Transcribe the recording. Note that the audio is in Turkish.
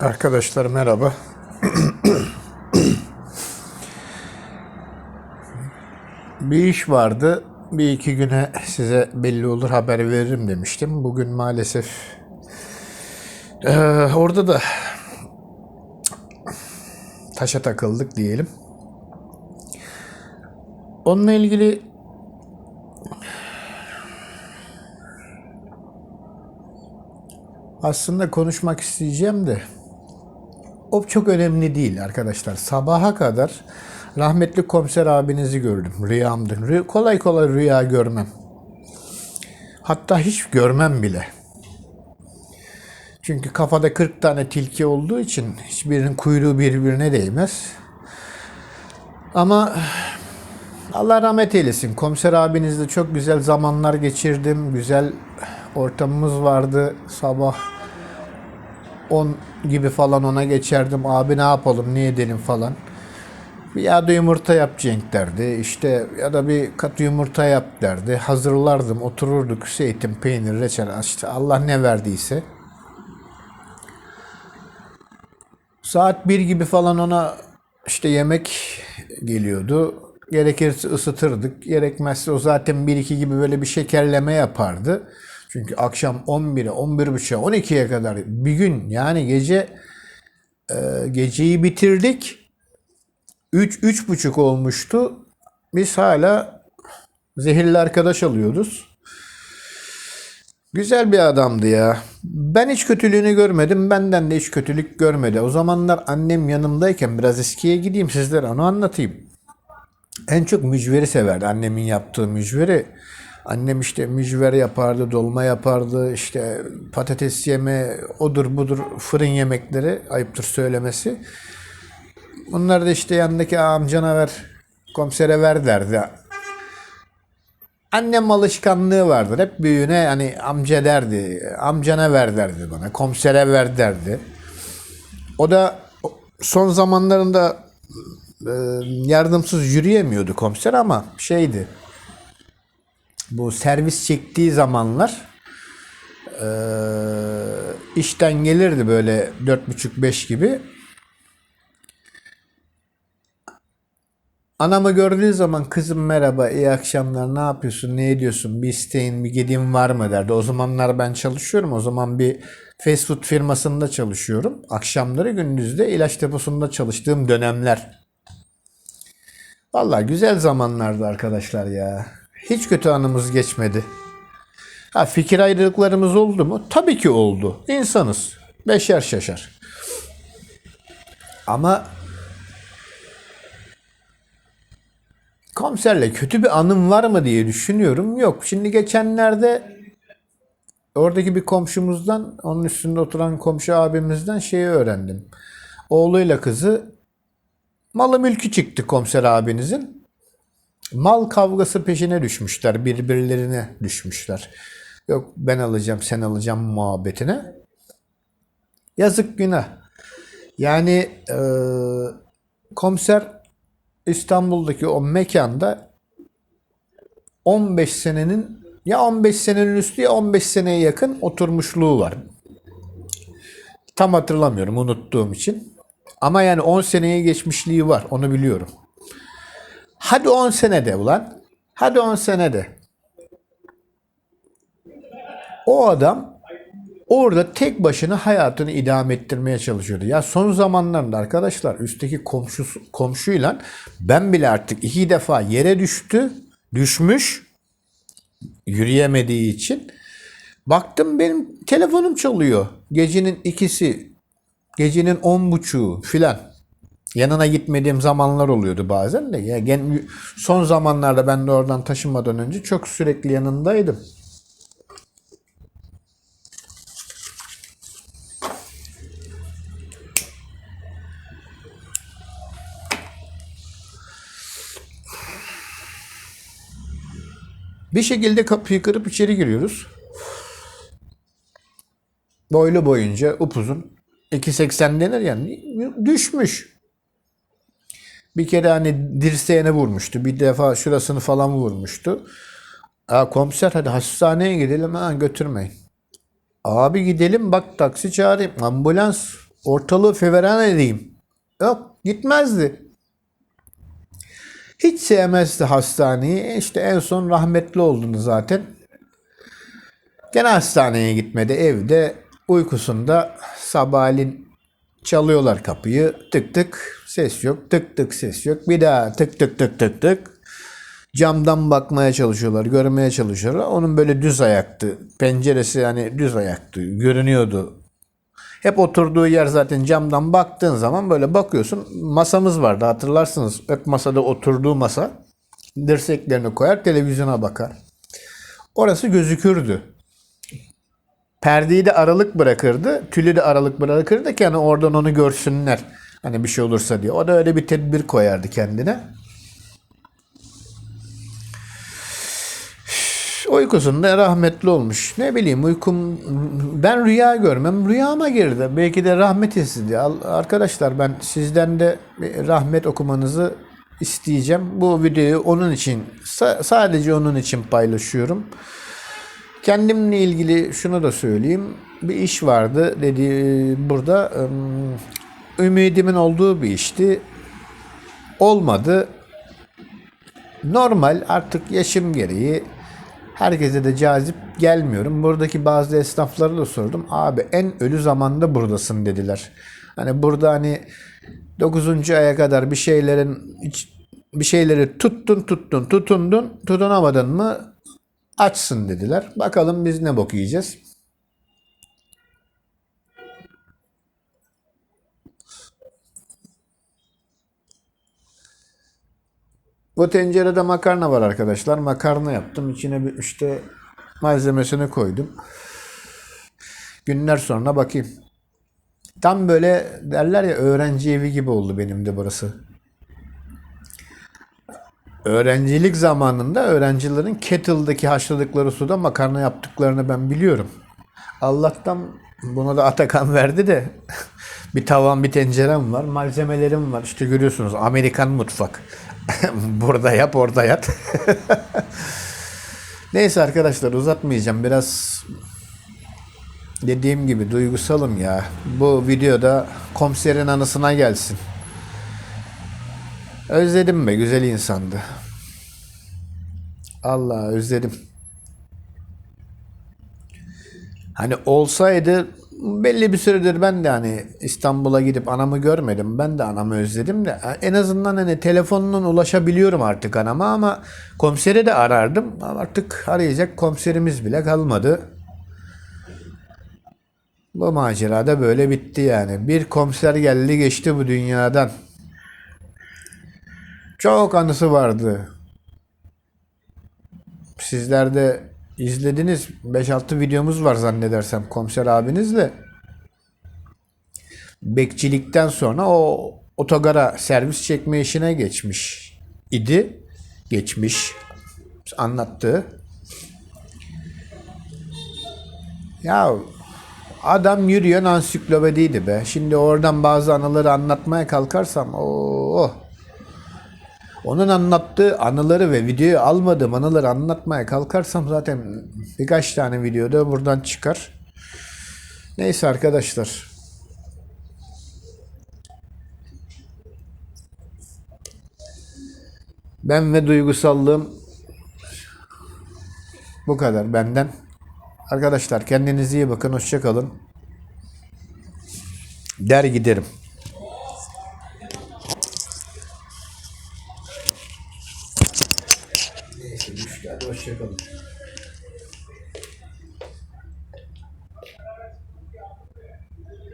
Arkadaşlar merhaba. bir iş vardı. Bir iki güne size belli olur haber veririm demiştim. Bugün maalesef eee, orada da taşa takıldık diyelim. Onunla ilgili aslında konuşmak isteyeceğim de o çok önemli değil arkadaşlar. Sabaha kadar rahmetli komiser abinizi gördüm. Rüyamdı. Rü- kolay kolay rüya görmem. Hatta hiç görmem bile. Çünkü kafada 40 tane tilki olduğu için hiçbirinin kuyruğu birbirine değmez. Ama Allah rahmet eylesin. Komiser abinizle çok güzel zamanlar geçirdim. Güzel ortamımız vardı. Sabah 10 gibi falan ona geçerdim. Abi ne yapalım, ne edelim falan. Bir yağda yumurta yap Cenk derdi. İşte ya da bir katı yumurta yap derdi. Hazırlardım, otururduk. Zeytin, peynir, reçel, işte Allah ne verdiyse. Saat 1 gibi falan ona işte yemek geliyordu. Gerekirse ısıtırdık. Gerekmezse o zaten 1-2 gibi böyle bir şekerleme yapardı. Çünkü akşam 11'e, 11.30'a, 12'ye kadar bir gün yani gece e, geceyi bitirdik. 3 üç, buçuk olmuştu. Biz hala zehirli arkadaş alıyoruz. Güzel bir adamdı ya. Ben hiç kötülüğünü görmedim. Benden de hiç kötülük görmedi. O zamanlar annem yanımdayken biraz eskiye gideyim sizlere onu anlatayım. En çok mücveri severdi. Annemin yaptığı mücveri. Annem işte mücver yapardı, dolma yapardı, işte patates yeme, odur budur fırın yemekleri, ayıptır söylemesi. Bunlar da işte yanındaki amcana ver, komisere ver derdi. Annem alışkanlığı vardır. Hep büyüğüne hani amca derdi, amcana ver derdi bana, komisere ver derdi. O da son zamanlarında e, yardımsız yürüyemiyordu komiser ama şeydi. Bu servis çektiği zamanlar e, işten gelirdi böyle dört buçuk beş gibi. Anamı gördüğü zaman kızım merhaba iyi akşamlar ne yapıyorsun ne ediyorsun bir isteğin bir gediğin var mı derdi. O zamanlar ben çalışıyorum o zaman bir fast food firmasında çalışıyorum. Akşamları gündüzde ilaç deposunda çalıştığım dönemler. Vallahi güzel zamanlardı arkadaşlar ya. Hiç kötü anımız geçmedi. Ha fikir ayrılıklarımız oldu mu? Tabii ki oldu. İnsanız. Beşer şaşar. Ama komiserle kötü bir anım var mı diye düşünüyorum. Yok. Şimdi geçenlerde oradaki bir komşumuzdan, onun üstünde oturan komşu abimizden şeyi öğrendim. Oğluyla kızı malı mülkü çıktı komiser abinizin. Mal kavgası peşine düşmüşler. Birbirlerine düşmüşler. Yok ben alacağım sen alacağım muhabbetine. Yazık günah. Yani e, komiser İstanbul'daki o mekanda 15 senenin ya 15 senenin üstü ya 15 seneye yakın oturmuşluğu var. Tam hatırlamıyorum unuttuğum için. Ama yani 10 seneye geçmişliği var onu biliyorum. Hadi 10 senede ulan. Hadi 10 senede. O adam orada tek başına hayatını idame ettirmeye çalışıyordu. Ya son zamanlarda arkadaşlar üstteki komşusu, komşuyla ben bile artık iki defa yere düştü, düşmüş yürüyemediği için. Baktım benim telefonum çalıyor. Gecenin ikisi, gecenin on buçuğu filan. Yanına gitmediğim zamanlar oluyordu bazen de. Ya gen- son zamanlarda ben de oradan taşınmadan önce çok sürekli yanındaydım. Bir şekilde kapıyı kırıp içeri giriyoruz. Boylu boyunca upuzun 2.80 denir yani düşmüş. Bir kere hani dirseğine vurmuştu. Bir defa şurasını falan vurmuştu. Ha, komiser hadi hastaneye gidelim ha götürmeyin. Abi gidelim bak taksi çağırayım. Ambulans ortalığı feveran edeyim. Yok gitmezdi. Hiç sevmezdi hastaneyi. İşte en son rahmetli oldun zaten. Gene hastaneye gitmedi. Evde uykusunda sabahleyin çalıyorlar kapıyı. Tık tık ses yok. Tık tık ses yok. Bir daha tık tık tık tık tık. Camdan bakmaya çalışıyorlar, görmeye çalışıyorlar. Onun böyle düz ayaktı. Penceresi yani düz ayaktı. Görünüyordu. Hep oturduğu yer zaten camdan baktığın zaman böyle bakıyorsun. Masamız vardı hatırlarsınız. Hep masada oturduğu masa. Dirseklerini koyar, televizyona bakar. Orası gözükürdü. Perdeyi de aralık bırakırdı. Tülü de aralık bırakırdı ki hani oradan onu görsünler. Hani bir şey olursa diye. O da öyle bir tedbir koyardı kendine. Uykusunda rahmetli olmuş. Ne bileyim uykum ben rüya görmem. Rüyama girdi. Belki de rahmet istedi. Arkadaşlar ben sizden de rahmet okumanızı isteyeceğim. Bu videoyu onun için sa- sadece onun için paylaşıyorum. Kendimle ilgili şunu da söyleyeyim. Bir iş vardı dedi burada. Ümidimin olduğu bir işti. Olmadı. Normal artık yaşım gereği herkese de cazip gelmiyorum. Buradaki bazı esnaflara da sordum. Abi en ölü zamanda buradasın dediler. Hani burada hani 9. aya kadar bir şeylerin bir şeyleri tuttun tuttun tutundun tutunamadın mı açsın dediler. Bakalım biz ne bok yiyeceğiz. Bu tencerede makarna var arkadaşlar. Makarna yaptım. İçine bir işte malzemesini koydum. Günler sonra bakayım. Tam böyle derler ya öğrenci evi gibi oldu benim de burası. Öğrencilik zamanında öğrencilerin kettle'daki haşladıkları suda makarna yaptıklarını ben biliyorum. Allah'tan bunu da Atakan verdi de bir tavan bir tencerem var. Malzemelerim var. İşte görüyorsunuz Amerikan mutfak. Burada yap orada yat. Neyse arkadaşlar uzatmayacağım. Biraz dediğim gibi duygusalım ya. Bu videoda komiserin anısına gelsin. Özledim be güzel insandı. Allah özledim. Hani olsaydı belli bir süredir ben de hani İstanbul'a gidip anamı görmedim. Ben de anamı özledim de en azından hani telefonundan ulaşabiliyorum artık anama ama komiseri de arardım. Artık arayacak komiserimiz bile kalmadı. Bu macera da böyle bitti yani. Bir komiser geldi geçti bu dünyadan. Çok anısı vardı. Sizler de izlediniz. 5-6 videomuz var zannedersem komiser abinizle. Bekçilikten sonra o otogara servis çekme işine geçmiş idi. Geçmiş. Anlattı. Ya adam yürüyen ansiklopediydi be. Şimdi oradan bazı anıları anlatmaya kalkarsam o onun anlattığı anıları ve videoyu almadığım anıları anlatmaya kalkarsam zaten birkaç tane videoda buradan çıkar. Neyse arkadaşlar. Ben ve duygusallığım bu kadar benden. Arkadaşlar kendinize iyi bakın. Hoşça kalın. Der giderim.